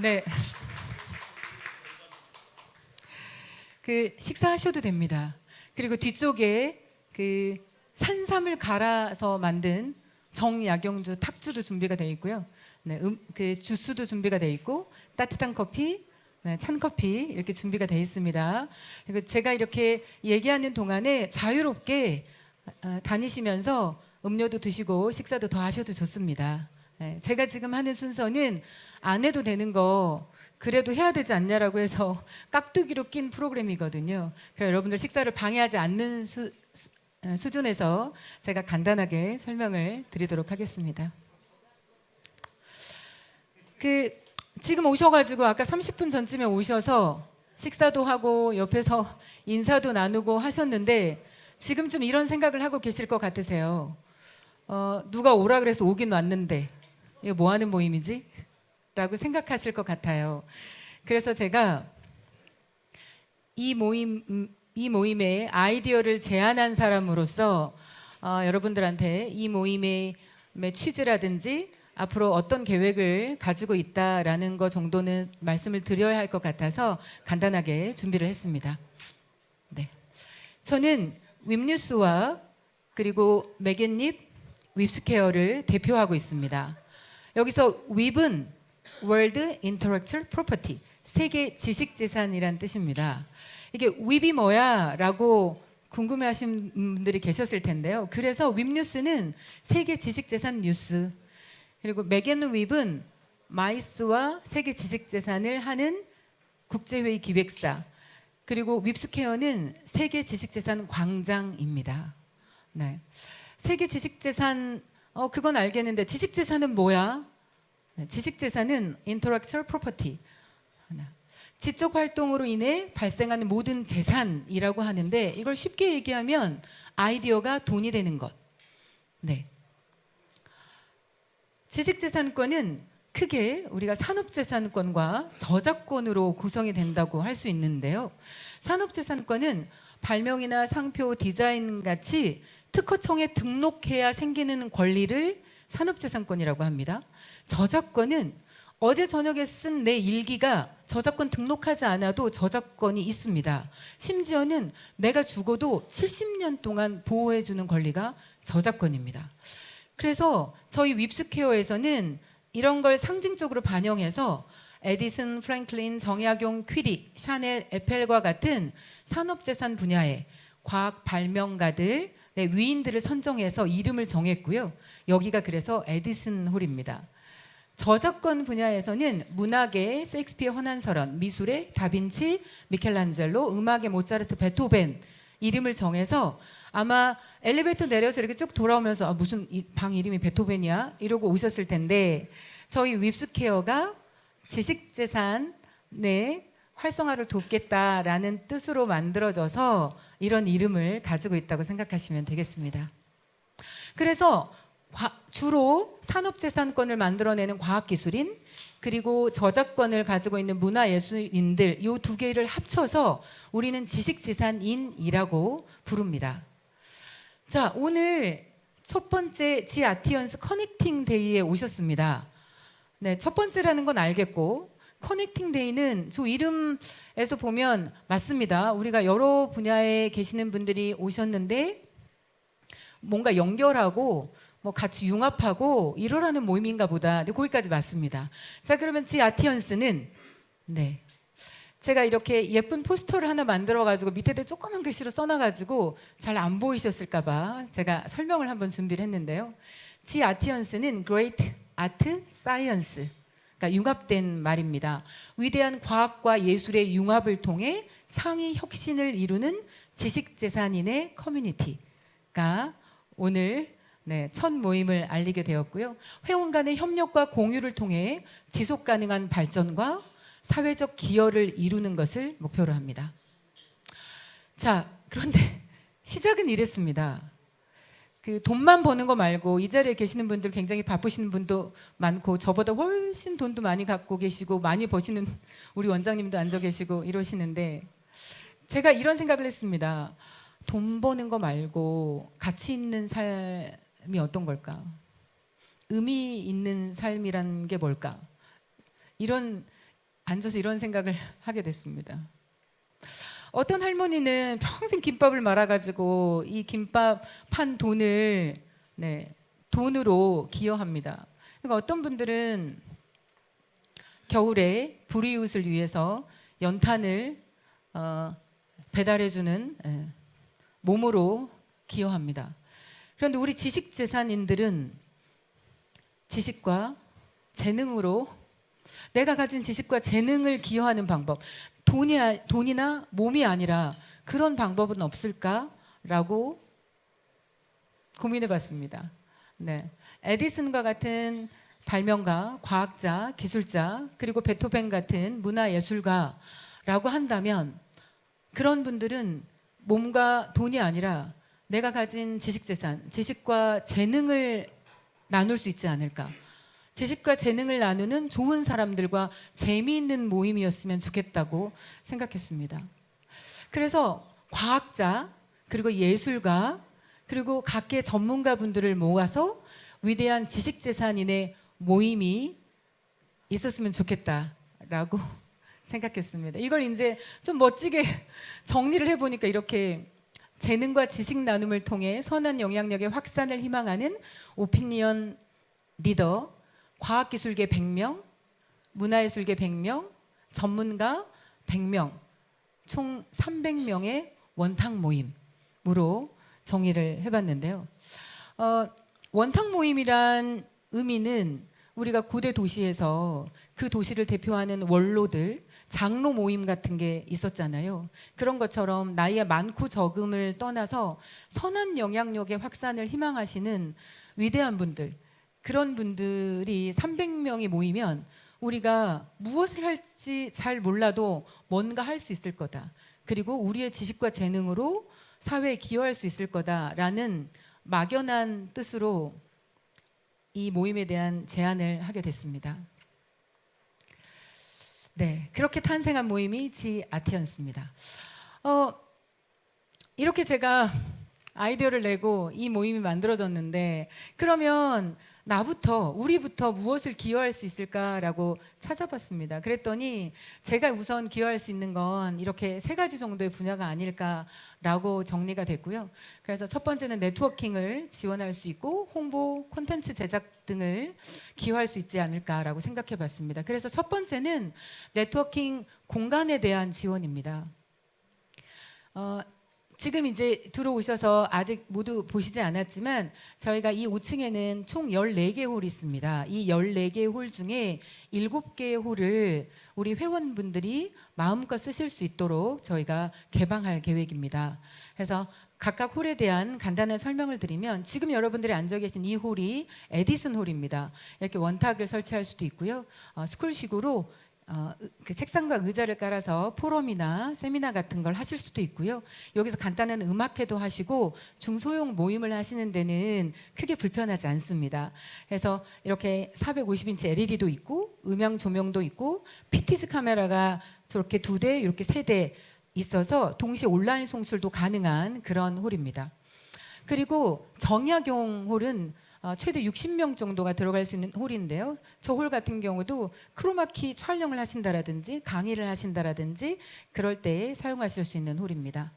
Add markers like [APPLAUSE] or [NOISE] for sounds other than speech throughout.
네. 그 식사하셔도 됩니다. 그리고 뒤쪽에 그 산삼을 갈아서 만든 정약용주 탁주도 준비가 되어 있고요. 네, 음, 그 주스도 준비가 되어 있고 따뜻한 커피, 네, 찬 커피 이렇게 준비가 되어 있습니다. 그리고 제가 이렇게 얘기하는 동안에 자유롭게 아, 다니시면서 음료도 드시고 식사도 더 하셔도 좋습니다. 네, 제가 지금 하는 순서는 안 해도 되는 거 그래도 해야 되지 않냐라고 해서 [LAUGHS] 깍두기로 낀 프로그램이거든요. 그래서 여러분들 식사를 방해하지 않는 수, 수, 어, 수준에서 제가 간단하게 설명을 드리도록 하겠습니다. 그 지금 오셔가지고 아까 30분 전쯤에 오셔서 식사도 하고 옆에서 [LAUGHS] 인사도 나누고 하셨는데 지금 좀 이런 생각을 하고 계실 것 같으세요. 어, 누가 오라 그래서 오긴 왔는데 이거 뭐 하는 모임이지? 라고 생각하실 것 같아요. 그래서 제가 이 모임 음, 이 모임에 아이디어를 제안한 사람으로서 어, 여러분들한테 이 모임의 취지라든지 앞으로 어떤 계획을 가지고 있다라는 것 정도는 말씀을 드려야 할 것 같아서 간단하게 준비를 했습니다. 네, 저는 웹뉴스와 그리고 매겐립 웹스케어를 대표하고 있습니다. 여기서 웹은 World Intellectual Property, 세계 지식 재산이란 뜻입니다. 이게 웹이 뭐야라고 궁금해하신 분들이 계셨을 텐데요. 그래서 웹뉴스는 세계 지식 재산 뉴스 그리고 매겐 웹은 마이스와 세계 지식 재산을 하는 국제회의 기획사 그리고 웹스케어는 세계 지식 재산 광장입니다. 네. 세계 지식 재산 어 그건 알겠는데 지식 재산은 뭐야? 네, 지식 재산은 intellectual property. 지적 활동으로 인해 발생하는 모든 재산이라고 하는데 이걸 쉽게 얘기하면 아이디어가 돈이 되는 것. 네. 지식 재산권은 크게 우리가 산업재산권과 저작권으로 구성이 된다고 할 수 있는데요. 산업재산권은 발명이나 상표, 디자인 같이 특허청에 등록해야 생기는 권리를 산업재산권이라고 합니다. 저작권은 어제 저녁에 쓴 내 일기가 저작권 등록하지 않아도 저작권이 있습니다. 심지어는 내가 죽어도 70년 동안 보호해주는 권리가 저작권입니다. 그래서 저희 윕스케어에서는 이런 걸 상징적으로 반영해서 에디슨, 프랭클린, 정약용, 퀴리, 샤넬, 에펠과 같은 산업재산 분야의 과학 발명가들, 네, 위인들을 선정해서 이름을 정했고요. 여기가 그래서 에디슨 홀입니다. 저작권 분야에서는 문학의 셰익스피어 헌한설원, 미술의 다빈치, 미켈란젤로, 음악의 모차르트, 베토벤 이름을 정해서 아마 엘리베이터 내려서 이렇게 쭉 돌아오면서 아, 무슨 이- 방 이름이 베토벤이야 이러고 오셨을 텐데 저희 윕스케어가 지식재산의 활성화를 돕겠다라는 뜻으로 만들어져서 이런 이름을 가지고 있다고 생각하시면 되겠습니다. 그래서 과- 주로 산업재산권을 만들어내는 과학기술인 그리고 저작권을 가지고 있는 문화예술인들 이 두 개를 합쳐서 우리는 지식재산인이라고 부릅니다. 자 오늘 첫 번째 지 아티언스 커넥팅 데이에 오셨습니다. 네, 첫 번째라는 건 알겠고 커넥팅 데이는 저 이름에서 보면 맞습니다. 우리가 여러 분야에 계시는 분들이 오셨는데 뭔가 연결하고 뭐 같이 융합하고 이러라는 모임인가 보다. 네, 거기까지 맞습니다. 자, 그러면 지 아티언스는 네. 제가 이렇게 예쁜 포스터를 하나 만들어 가지고 밑에다 조그만 글씨로 써놔 가지고 잘 안 보이셨을까 봐 제가 설명을 한번 준비를 했는데요. 지 아티언스는 Great Art Science 그러니까 융합된 말입니다. 위대한 과학과 예술의 융합을 통해 창의 혁신을 이루는 지식재산인의 커뮤니티가 오늘 네, 첫 모임을 알리게 되었고요. 회원 간의 협력과 공유를 통해 지속 가능한 발전과 사회적 기여를 이루는 것을 목표로 합니다. 자, 그런데 [LAUGHS] 시작은 이랬습니다. 그 돈만 버는 거 말고 이 자리에 계시는 분들 굉장히 바쁘시는 분도 많고 저보다 훨씬 돈도 많이 갖고 계시고 많이 버시는 우리 원장님도 앉아 계시고 이러시는데 제가 이런 생각을 했습니다. 돈 버는 거 말고 가치 있는 삶이 어떤 걸까? 의미 있는 삶이란 게 뭘까? 이런 앉아서 이런 생각을 하게 됐습니다. 어떤 할머니는 평생 김밥을 말아가지고 이 김밥 판 돈을 네, 돈으로 기여합니다. 그러니까 어떤 분들은 겨울에 불이웃을 위해서 연탄을 어, 배달해주는 예, 몸으로 기여합니다. 그런데 우리 지식 재산인들은 지식과 재능으로 내가 가진 지식과 재능을 기여하는 방법 돈이 아- 돈이나 몸이 아니라 그런 방법은 없을까라고 고민해 봤습니다. 네, 에디슨과 같은 발명가, 과학자, 기술자 그리고 베토벤 같은 문화예술가라고 한다면 그런 분들은 몸과 돈이 아니라 내가 가진 지식재산, 지식과 재능을 나눌 수 있지 않을까. 지식과 재능을 나누는 좋은 사람들과 재미있는 모임이었으면 좋겠다고 생각했습니다. 그래서 과학자, 그리고 예술가, 그리고 각계 전문가 분들을 모아서 위대한 지식재산인의 모임이 있었으면 좋겠다라고 [LAUGHS] 생각했습니다. 이걸 이제 좀 멋지게 [LAUGHS] 정리를 해보니까 이렇게 재능과 지식 나눔을 통해 선한 영향력의 확산을 희망하는 오피니언 리더, 과학기술계 100명, 문화예술계 100명, 전문가 100명, 총 300명의 원탁 모임으로 정의를 해봤는데요. 어, 원탁 모임이란 의미는 우리가 고대 도시에서 그 도시를 대표하는 원로들, 장로 모임 같은 게 있었잖아요. 그런 것처럼 나이가 많고 적음을 떠나서 선한 영향력의 확산을 희망하시는 위대한 분들, 그런 분들이 300명이 모이면 우리가 무엇을 할지 잘 몰라도 뭔가 할 수 있을 거다. 그리고 우리의 지식과 재능으로 사회에 기여할 수 있을 거다라는 막연한 뜻으로 이 모임에 대한 제안을 하게 됐습니다. 네, 그렇게 탄생한 모임이 지아티언스입니다. 어, 이렇게 제가 아이디어를 내고 이 모임이 만들어졌는데 그러면 나부터 우리부터 무엇을 기여할 수 있을까라고 찾아봤습니다. 그랬더니 제가 우선 기여할 수 있는 건 이렇게 세 가지 정도의 분야가 아닐까라고 정리가 됐고요. 그래서 첫 번째는 네트워킹을 지원할 수 있고 홍보, 콘텐츠 제작 등을 기여할 수 있지 않을까라고 생각해 봤습니다. 그래서 첫 번째는 네트워킹 공간에 대한 지원입니다. 어, 지금 이제 들어오셔서 아직 모두 보시지 않았지만 저희가 이 5층에는 총 14개 홀이 있습니다. 이 14개 홀 중에 7개 홀을 우리 회원분들이 마음껏 쓰실 수 있도록 저희가 개방할 계획입니다. 그래서 각각 홀에 대한 간단한 설명을 드리면 지금 여러분들이 앉아 계신 이 홀이 에디슨 홀입니다. 이렇게 원탁을 설치할 수도 있고요. 어, 스쿨식으로 어, 그 책상과 의자를 깔아서 포럼이나 세미나 같은 걸 하실 수도 있고요. 여기서 간단한 음악회도 하시고 중소형 모임을 하시는 데는 크게 불편하지 않습니다. 그래서 이렇게 450인치 LED도 있고 음향 조명도 있고 PTZ 카메라가 저렇게 두 대, 이렇게 세 대 있어서 동시에 온라인 송출도 가능한 그런 홀입니다. 그리고 정약용 홀은 어, 최대 60명 정도가 들어갈 수 있는 홀인데요. 저 홀 같은 경우도 크로마키 촬영을 하신다라든지 강의를 하신다라든지 그럴 때 사용하실 수 있는 홀입니다.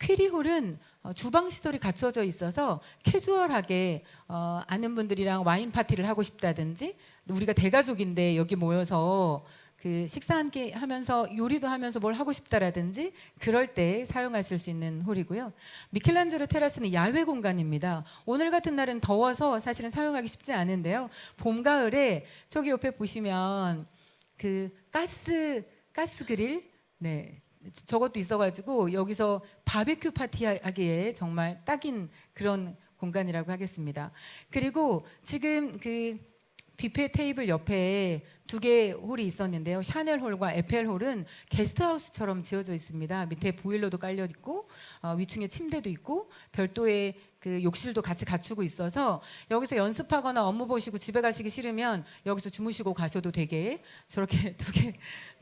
퀴리 홀은 어, 주방 시설이 갖춰져 있어서 캐주얼하게 어, 아는 분들이랑 와인 파티를 하고 싶다든지 우리가 대가족인데 여기 모여서 그 식사 함께 하면서 요리도 하면서 뭘 하고 싶다라든지 그럴 때 사용하실 수 있는 홀이고요. 미켈란젤로 테라스는 야외 공간입니다. 오늘 같은 날은 더워서 사실은 사용하기 쉽지 않은데요. 봄 가을에 저기 옆에 보시면 그 가스 가스 그릴 네 저것도 있어가지고 여기서 바베큐 파티 하기에 정말 딱인 그런 공간이라고 하겠습니다. 그리고 지금 그 뷔페 테이블 옆에 두 개 홀이 있었는데요. 샤넬 홀과 에펠 홀은 게스트하우스처럼 지어져 있습니다. 밑에 보일러도 깔려 있고 어, 위층에 침대도 있고 별도의 그 욕실도 같이 갖추고 있어서 여기서 연습하거나 업무 보시고 집에 가시기 싫으면 여기서 주무시고 가셔도 되게 저렇게 [LAUGHS] 두 개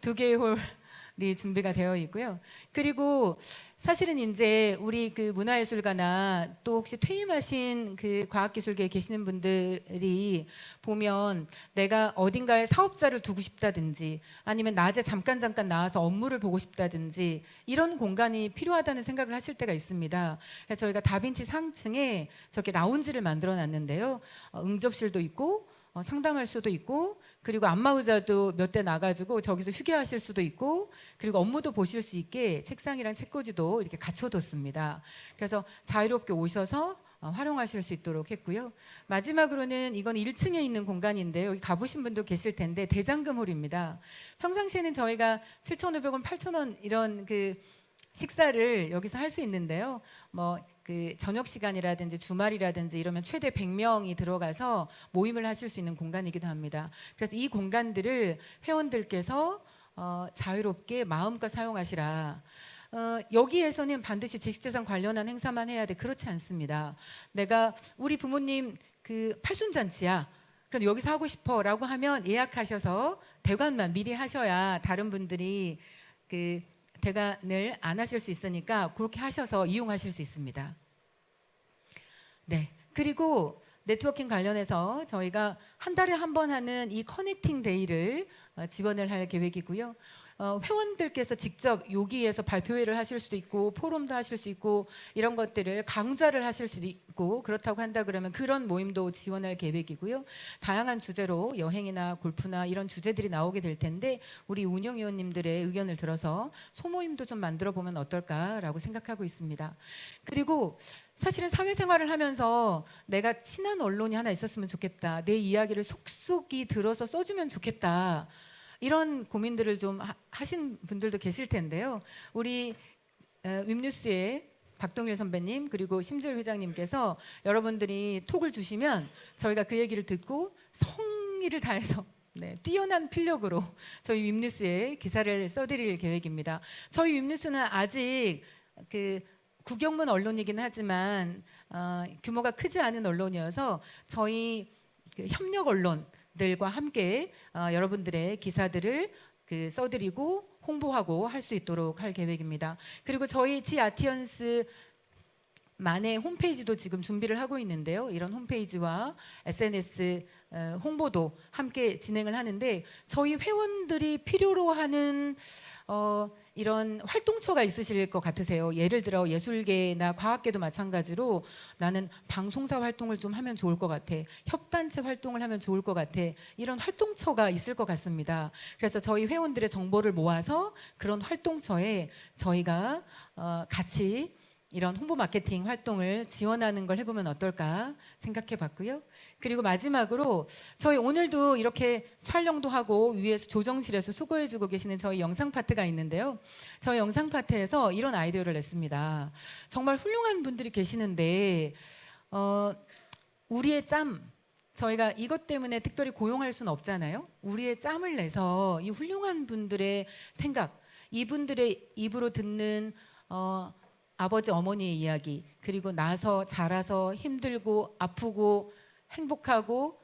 두 개의 홀 준비가 되어 있고요. 그리고 사실은 이제 우리 그 문화예술가나 또 혹시 퇴임하신 그 과학기술계에 계시는 분들이 보면 내가 어딘가에 사업자를 두고 싶다든지 아니면 낮에 잠깐 잠깐 나와서 업무를 보고 싶다든지 이런 공간이 필요하다는 생각을 하실 때가 있습니다. 그래서 저희가 다빈치 상층에 저렇게 라운지를 만들어 놨는데요. 어, 응접실도 있고 어, 상담할 수도 있고 그리고 안마 의자도 몇 대 나가지고 저기서 휴게하실 수도 있고 그리고 업무도 보실 수 있게 책상이랑 책꽂이도 이렇게 갖춰뒀습니다. 그래서 자유롭게 오셔서 어, 활용하실 수 있도록 했고요. 마지막으로는 이건 1층에 있는 공간인데 여기 가보신 분도 계실 텐데 대장금 홀입니다. 평상시에는 저희가 7,500원, 8,000원 이런 그 식사를 여기서 할 수 있는데요. 뭐 그 저녁 시간이라든지 주말이라든지 이러면 최대 100명이 들어가서 모임을 하실 수 있는 공간이기도 합니다. 그래서 이 공간들을 회원들께서 어, 자유롭게 마음껏 사용하시라. 어, 여기에서는 반드시 지식재산 관련한 행사만 해야 돼. 그렇지 않습니다. 내가 우리 부모님 그 팔순잔치야. 그런데 여기서 하고 싶어 라고 하면 예약하셔서 대관만 미리 하셔야 다른 분들이 그 대관을 안 하실 수 있으니까 그렇게 하셔서 이용하실 수 있습니다. 네. 그리고 네트워킹 관련해서 저희가 한 달에 한 번 하는 이 커넥팅 데이를 어, 지원을 할 계획이고요. 어, 회원들께서 직접 여기에서 발표회를 하실 수도 있고 포럼도 하실 수 있고 이런 것들을 강좌를 하실 수도 있고 그렇다고 한다 그러면 그런 모임도 지원할 계획이고요. 다양한 주제로 여행이나 골프나 이런 주제들이 나오게 될 텐데 우리 운영 위원님들의 의견을 들어서 소모임도 좀 만들어 보면 어떨까라고 생각하고 있습니다. 그리고 사실은 사회생활을 하면서 내가 친한 언론이 하나 있었으면 좋겠다. 내 이야기를 속속이 들어서 써주면 좋겠다. 이런 고민들을 좀 하- 하신 분들도 계실 텐데요. 우리 어, 웹뉴스의 박동일 선배님 그리고 심재율 회장님께서 여러분들이 톡을 주시면 저희가 그 얘기를 듣고 성의를 다해서 네, 뛰어난 필력으로 저희 웹뉴스에 기사를 써드릴 계획입니다. 저희 웹뉴스는 아직 그 국영문 언론이긴 하지만 어, 규모가 크지 않은 언론이어서 저희 그 협력 언론 들과 함께 어, 여러분들의 기사들을 그 써드리고 홍보하고 할 수 있도록 할 계획입니다. 그리고 저희 지 아티언스 만의 홈페이지도 지금 준비를 하고 있는데요. 이런 홈페이지와 SNS 어, 홍보도 함께 진행을 하는데 저희 회원들이 필요로 하는 어, 이런 활동처가 있으실 것 같으세요. 예를 들어 예술계나 과학계도 마찬가지로 나는 방송사 활동을 좀 하면 좋을 것 같아. 협단체 활동을 하면 좋을 것 같아. 이런 활동처가 있을 것 같습니다. 그래서 저희 회원들의 정보를 모아서 그런 활동처에 저희가 어, 같이 이런 홍보 마케팅 활동을 지원하는 걸 해보면 어떨까 생각해 봤고요. 그리고 마지막으로 저희 오늘도 이렇게 촬영도 하고 위에서 조정실에서 수고해 주고 계시는 저희 영상 파트가 있는데요. 저희 영상 파트에서 이런 아이디어를 냈습니다. 정말 훌륭한 분들이 계시는데 어, 우리의 짬 저희가 이것 때문에 특별히 고용할 수는 없잖아요. 우리의 짬을 내서 이 훌륭한 분들의 생각, 이분들의 입으로 듣는 어, 아버지 어머니의 이야기 그리고 나서 자라서 힘들고 아프고 행복하고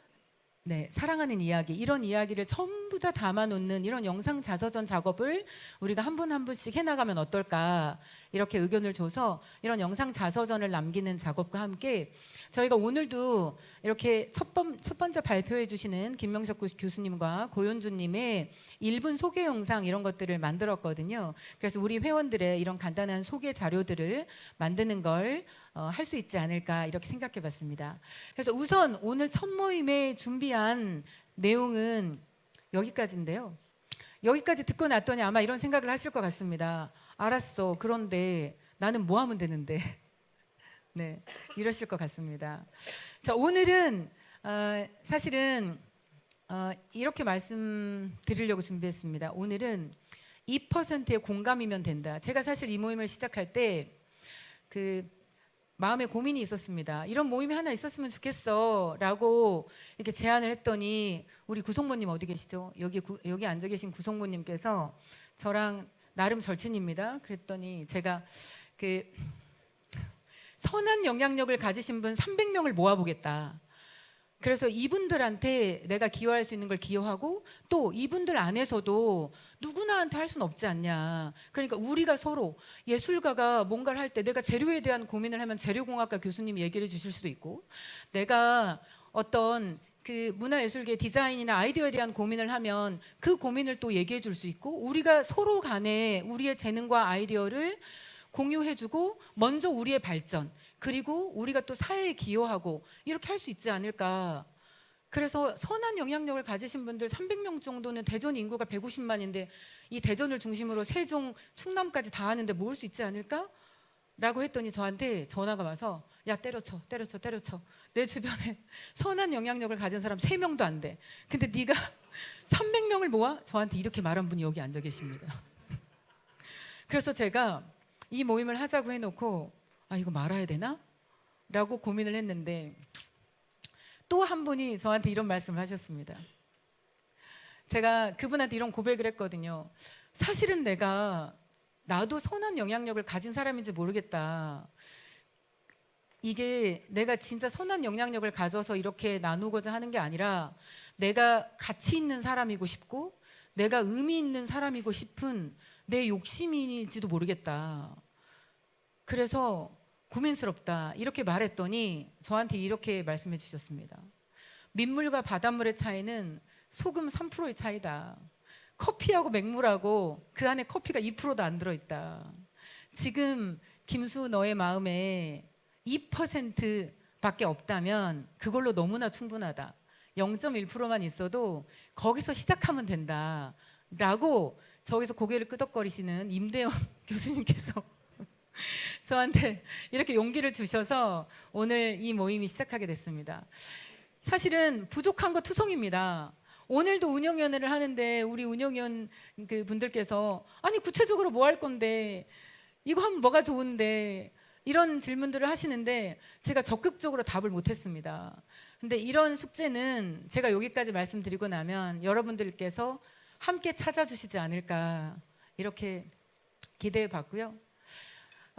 네, 사랑하는 이야기 이런 이야기를 전부 다 담아놓는 이런 영상 자서전 작업을 우리가 한 분 한 분씩 해나가면 어떨까 이렇게 의견을 줘서 이런 영상 자서전을 남기는 작업과 함께 저희가 오늘도 이렇게 첫, 번, 첫 번째 발표해 주시는 김명석 교- 교수님과 고현주님의 1분 소개 영상 이런 것들을 만들었거든요. 그래서 우리 회원들의 이런 간단한 소개 자료들을 만드는 걸 어, 할 수 있지 않을까 이렇게 생각해 봤습니다. 그래서 우선 오늘 첫 모임에 준비한 내용은 여기까지인데요. 여기까지 듣고 났더니 아마 이런 생각을 하실 것 같습니다. 알았어. 그런데 나는 뭐 하면 되는데. [LAUGHS] 네, 이러실 것 같습니다. 자, 오늘은 어, 사실은 어, 이렇게 말씀드리려고 준비했습니다. 오늘은 2%의 공감이면 된다. 제가 사실 이 모임을 시작할 때 그 마음에 고민이 있었습니다. 이런 모임이 하나 있었으면 좋겠어 라고 이렇게 제안을 했더니 우리 구성모님 어디 계시죠? 여기 구- 여기 앉아 계신 구성모님께서 저랑 나름 절친입니다. 그랬더니 제가 그 선한 영향력을 가지신 분 300명을 모아보겠다. 그래서 이분들한테 내가 기여할 수 있는 걸 기여하고 또 이분들 안에서도 누구나한테 할 수는 없지 않냐. 그러니까 우리가 서로 예술가가 뭔가를 할 때 내가 재료에 대한 고민을 하면 재료공학과 교수님이 얘기를 해 주실 수도 있고 내가 어떤 그 문화예술계 디자인이나 아이디어에 대한 고민을 하면 그 고민을 또 얘기해 줄 수 있고 우리가 서로 간에 우리의 재능과 아이디어를 공유해주고 먼저 우리의 발전 그리고 우리가 또 사회에 기여하고 이렇게 할 수 있지 않을까. 그래서 선한 영향력을 가지신 분들 300명 정도는 대전 인구가 150만인데 이 대전을 중심으로 세종, 충남까지 다 하는데 모을 수 있지 않을까? 라고 했더니 저한테 전화가 와서 야 때려쳐 때려쳐 때려쳐 내 주변에 [LAUGHS] 선한 영향력을 가진 사람 3명도 안 돼. 근데 네가 [LAUGHS] 300명을 모아 저한테 이렇게 말한 분이 여기 앉아 계십니다. [LAUGHS] 그래서 제가 이 모임을 하자고 해놓고 아 이거 말아야 되나? 라고 고민을 했는데 또 한 분이 저한테 이런 말씀을 하셨습니다. 제가 그분한테 이런 고백을 했거든요. 사실은 내가 나도 선한 영향력을 가진 사람인지 모르겠다. 이게 내가 진짜 선한 영향력을 가져서 이렇게 나누고자 하는 게 아니라 내가 가치 있는 사람이고 싶고 내가 의미 있는 사람이고 싶은 내 욕심인지도 모르겠다. 그래서 고민스럽다. 이렇게 말했더니 저한테 이렇게 말씀해 주셨습니다. 민물과 바닷물의 차이는 소금 3%의 차이다. 커피하고 맹물하고 그 안에 커피가 2%도 안 들어있다. 지금 김수 너의 마음에 2%밖에 없다면 그걸로 너무나 충분하다. 0.1%만 있어도 거기서 시작하면 된다. 라고 저기서 고개를 끄덕거리시는 임대영 [LAUGHS] 교수님께서 [LAUGHS] 저한테 이렇게 용기를 주셔서 오늘 이 모임이 시작하게 됐습니다. 사실은 부족한 거 투성입니다. 오늘도 운영위원회를 하는데 우리 운영위원 그 분들께서 아니 구체적으로 뭐 할 건데 이거 하면 뭐가 좋은데 이런 질문들을 하시는데 제가 적극적으로 답을 못했습니다. 근데 이런 숙제는 제가 여기까지 말씀드리고 나면 여러분들께서 함께 찾아주시지 않을까 이렇게 기대해 봤고요.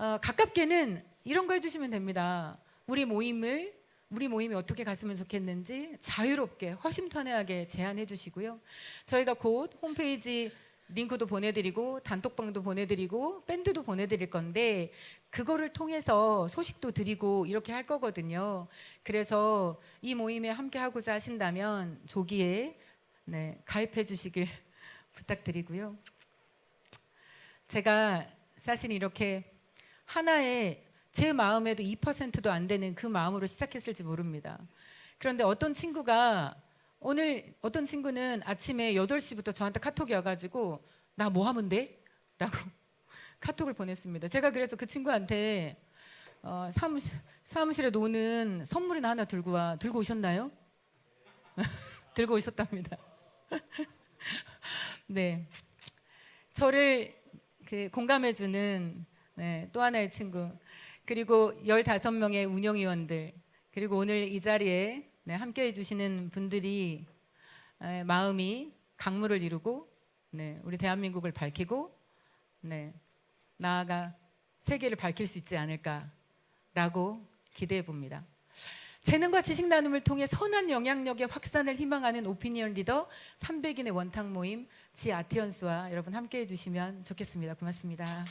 어, 가깝게는 이런 거 해주시면 됩니다. 우리 모임을 우리 모임이 어떻게 갔으면 좋겠는지 자유롭게 허심탄회하게 제안해 주시고요. 저희가 곧 홈페이지 링크도 보내드리고 단톡방도 보내드리고 밴드도 보내드릴 건데 그거를 통해서 소식도 드리고 이렇게 할 거거든요. 그래서 이 모임에 함께 하고자 하신다면 조기에 네, 가입해 주시길 [LAUGHS] 부탁드리고요. 제가 사실 이렇게 하나의 제 마음에도 2%도 안 되는 그 마음으로 시작했을지 모릅니다. 그런데 어떤 친구가 오늘 어떤 친구는 아침에 8시부터 저한테 카톡이 와가지고 나 뭐 하면 돼? 라고 [LAUGHS] 카톡을 보냈습니다. 제가 그래서 그 친구한테 어, 사무실, 사무실에 노는 선물이나 하나 들고 와. 들고 오셨나요? [LAUGHS] 들고 오셨답니다. [LAUGHS] 네. 저를 그 공감해주는 네, 또 하나의 친구. 그리고 15명의 운영위원들. 그리고 오늘 이 자리에 네, 함께 해주시는 분들이 에, 마음이 강물을 이루고 네, 우리 대한민국을 밝히고 네, 나아가 세계를 밝힐 수 있지 않을까라고 기대해 봅니다. 재능과 지식 나눔을 통해 선한 영향력의 확산을 희망하는 오피니언 리더 300인의 원탁 모임 지 아티언스와 여러분 함께 해주시면 좋겠습니다. 고맙습니다.